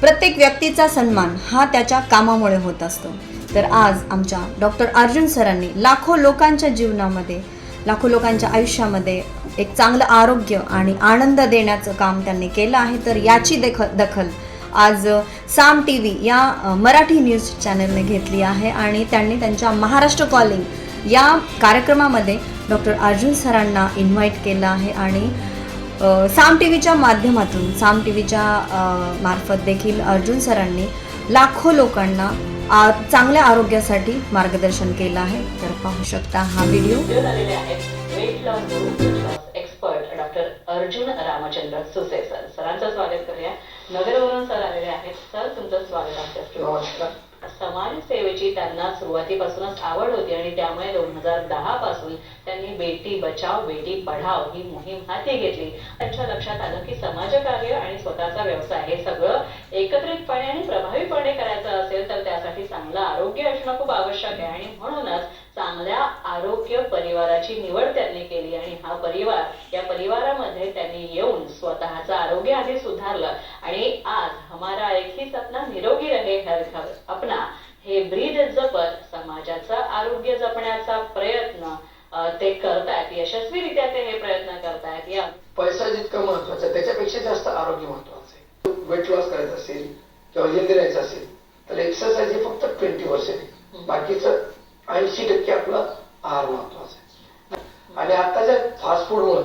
प्रत्येक व्यक्तीचा सन्मान हा त्याच्या कामामुळे होत असतो. तर आज आमच्या डॉक्टर अर्जुन सरांनी लाखो लोकांच्या जीवनामध्ये लाखो लोकांच्या आयुष्यामध्ये एक चांगलं आरोग्य आणि आनंद देण्याचं काम त्यांनी केलं आहे. तर याची देख दखल आज साम टी व्ही या मराठी न्यूज चॅनलने घेतली आहे आणि त्यांनी त्यांच्या महाराष्ट्र कॉलिंग या कार्यक्रमामध्ये डॉक्टर अर्जुन सरांना इन्व्हाइट केलं आहे आणि साम टी व्हीच्या माध्यमातून साम टी व्हीच्या मार्फत देखील अर्जुन सरांनी लाखो लोकांना चांगल्या आरोग्यासाठी मार्गदर्शन केलं आहे. तर पाहू शकता हा video. Expert doctor Arjun Ramchandra Suse sir. सरांचं स्वागत करूया. नगरवरून सर आलेले आहेत. सर तुमचं स्वागत आहे. समाजसेवेची समाज सेवेची त्यांना सुरुवातीपासूनच आवड होती आणि त्यामुळे दोन हजार दहा पासून त्यांनी बेटी बचाव बेटी पढाव ही मोहीम हाती घेतली. त्यांच्या लक्षात आलं की समाजकार्य आणि स्वतःचा व्यवसाय हे सगळं एकत्रितपणे आणि प्रभावीपणे करायचं असेल तर त्यासाठी चांगलं आरोग्य असणं खूप आवश्यक आहे. आणि म्हणूनच चांगल्या आरोग्य परिवाराची निवड त्यांनी केली आणि हा परिवार या परिवारामध्ये त्यांनी येऊन स्वतःचं आरोग्य आधी सुधारलं. आणि आज हमारा एक ही सपना निरोगी रहे हर घर अपना हे ब्रीद जपत समाजाचं आरोग्य जपण्याचा प्रयत्न ते करतायत. यशस्वीरित्या ते हे प्रयत्न करतायत. या. पैसा जितका महत्त्वाचा त्याच्यापेक्षा जास्त आरोग्य महत्वाचं आहे. वेट लॉस करायचं असेल किंवा हेल्दी राहायचं असेल तर एक्सरसाइज हे फक्त ट्वेंटी पर्सेंट बाकीचं ऐंशी टक्के आपला आहार महत्त्वाचा आहे. आणि आताच्या फास्ट फूडमुळे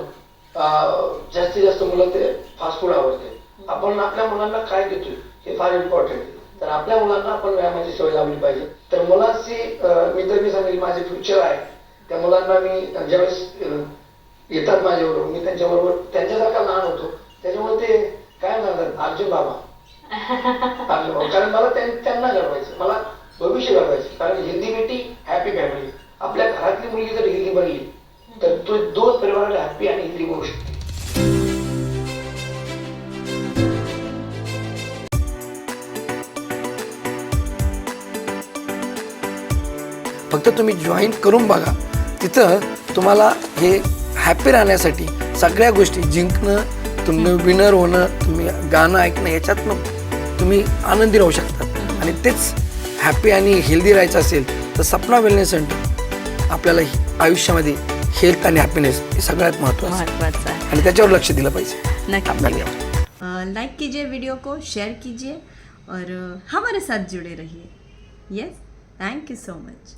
जास्तीत जास्त मुलं ते फास्ट फूड आवडते आपण आपल्या मुलांना काय देतोय हे फार इम्पॉर्टंट आहे. तर आपल्या मुलांना आपण व्यायामाची सवय लावली पाहिजे. तर मुलांची मी तर मी सांगेल माझे फ्युचर आहे त्या मुलांना मी ज्यावेळेस येतात माझ्याबरोबर मी त्यांच्याबरोबर त्यांच्यासारखा लहान होतो. त्याच्यामुळे ते काय म्हणतात अर्जुन बाबा. अर्जुन बाबा. कारण मला त्यां- त्यांना घडवायचं मला भविष्य घडवायचं कारण हेल्दी बेटी हॅपी फॅमिली आपल्या घरातली मुलगी जर हेल्दी बनली तर तो दोन परिवाराला हॅपी आणि हेल्दी बनवू फक्त तुम्ही जॉईन करून बघा. तिथं तुम्हाला हे हॅपी राहण्यासाठी सगळ्या गोष्टी जिंकणं तुम्ही विनर होणं तुम्ही गाणं ऐकणं याच्यातनं तुम्ही आनंदी राहू शकता. आणि तेच हॅपी आणि हेल्दी राहायचं असेल तर सपना वेलनेस सेंटर आपल्याला आयुष्यामध्ये हेल्थ आणि हॅपीनेस हे सगळ्यात महत्त्वाचं आहे. आणि त्याच्यावर लक्ष दिलं पाहिजे. नक्की. धन्यवाद लाइक कीजिए वीडियो को शेयर कीजिए और हमारे साथ जुड़े रहिए. Yes thank you so much